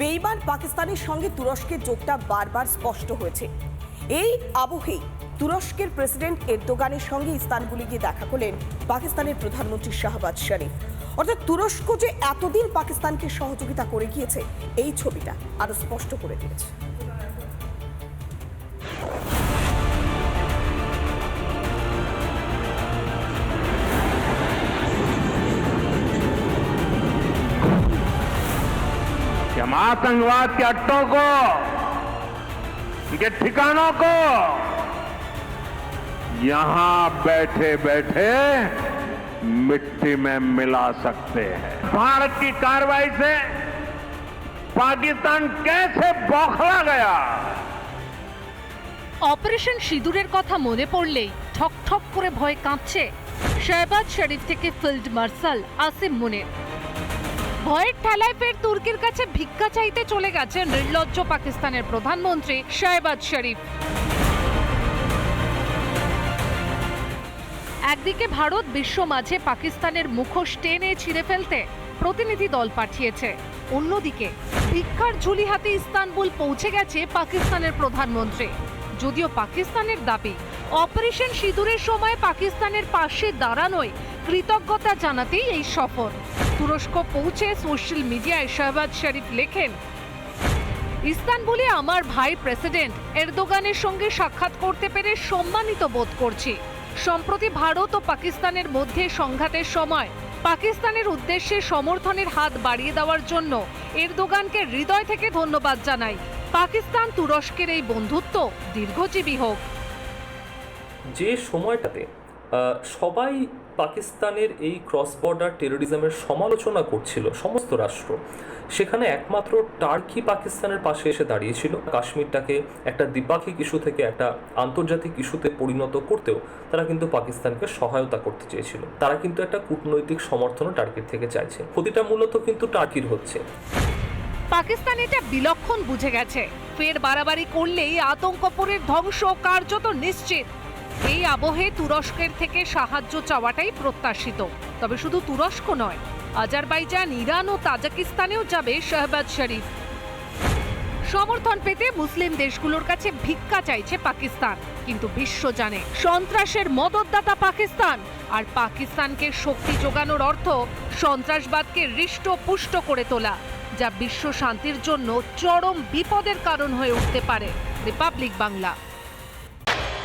বেইমান পাকিস্তানের সঙ্গে তুরস্কের যোগটা বারবার স্পষ্ট হয়েছে। এই আবহেই তুরস্কের প্রেসিডেন্ট এরদোগানের সঙ্গে ইস্তানবুলে গিয়ে দেখা করলেন পাকিস্তানের প্রধানমন্ত্রী শাহবাজ শরীফ। অর্থাৎ তুরস্ক যে এতদিন পাকিস্তানকে সহযোগিতা করে গিয়েছে, এই ছবিটা আরও স্পষ্ট করে দিয়েছে। हम आतंकवाद के अड्डों को उनके ठिकानों को यहां बैठे बैठे मिट्टी में मिला सकते हैं भारत की कार्रवाई से पाकिस्तान कैसे बौखला गया অপারেশন সিঁদুরের কথা মনে পড়লেই ঠক ঠক করে ভয় কাঁপছে শাহবাজ শরীফ থেকে ফিল্ড মার্শাল আসিম মুনির ভয়ের ঠেলায় ফের তুর্কির কাছে ভিক্ষা চাইতে চলে গেছে নির্লজ্জ পাকিস্তানের প্রধানমন্ত্রী শাহবাজ শরীফ। একদিকে ভারত বিশ্ব মাঝে পাকিস্তানের মুখোশ টেনে ছিঁড়ে ফেলতে প্রতিনিধি দল পাঠিয়েছে, অন্যদিকে ভিক্ষার ঝুলি হাতে ইস্তানবুল পৌঁছে গেছে পাকিস্তানের প্রধানমন্ত্রী। যদিও পাকিস্তানের দাবি অপারেশন সিঁদুরের সময় পাকিস্তানের পাশে দাঁড়ানোয় কৃতজ্ঞতা জানাতেই এই সফর। তুরস্ক পৌঁছে সোশ্যাল মিডিয়ায় শাহবাজ শরীফ লেখেন, ইস্তানবুলে আমার ভাই প্রেসিডেন্ট এরদোগানের সঙ্গে সাক্ষাৎ করতে পেরে সম্মানিত বোধ করছি। সম্প্রতি ভারত ও পাকিস্তানের মধ্যে সংঘাতের সময় পাকিস্তানের উদ্দেশ্যে সমর্থনের হাত বাড়িয়ে দেওয়ার জন্য এরদোগানকে হৃদয় থেকে ধন্যবাদ জানাই। পাকিস্তান তুরস্কের এই বন্ধুত্ব দীর্ঘজীবী হোক। যে সময়টাতে সবাই পাকিস্তানের এই ক্রস বর্ডার টেরোরিজমের সমালোচনা করছিল, সমস্ত রাষ্ট্র। সেখানে একমাত্র টার্কি পাকিস্তানের পাশে এসে দাঁড়িয়েছিল। কাশ্মীরটাকে একটা দ্বিপাক্ষিক ইস্যু থেকে একটা আন্তর্জাতিক ইস্যুতে পরিণত করতেও তারা কিন্তু পাকিস্তানকে সহায়তা করতে চেয়েছিল। তারা কিন্তু একটা কূটনৈতিক সমর্থনও টার্কির থেকে চাইছে। ক্ষতিটা মূলত কিন্তু টার্কির হচ্ছে। পাকিস্তান এটা বিলক্ষণ বুঝে গেছে। ফের বাড়াবাড়ি করলেই আতঙ্কপুরের ধ্বংস কার্যত নিশ্চিত। এই আবহে তুরস্কের থেকে সাহায্য চাওয়াটাই প্রত্যাশিত। তবে শুধু তুরস্ক নয়, আজারবাইজান, ইরান ও তাজাকিস্তানেও যাবে শাহবাজ শরীফ। সমর্থন পেতে মুসলিম দেশগুলোর কাছে ভিক্ষা চাইছে পাকিস্তান, কিন্তু বিশ্ব জানে সন্ত্রাসের মদতদাতা পাকিস্তান। আর পাকিস্তানকে শক্তি যোগানোর অর্থ সন্ত্রাসবাদকে হৃষ্ট পুষ্ট করে তোলা, যা বিশ্ব শান্তির জন্য চরম বিপদের কারণ হয়ে উঠতে পারে, রিপাবলিক বাংলা।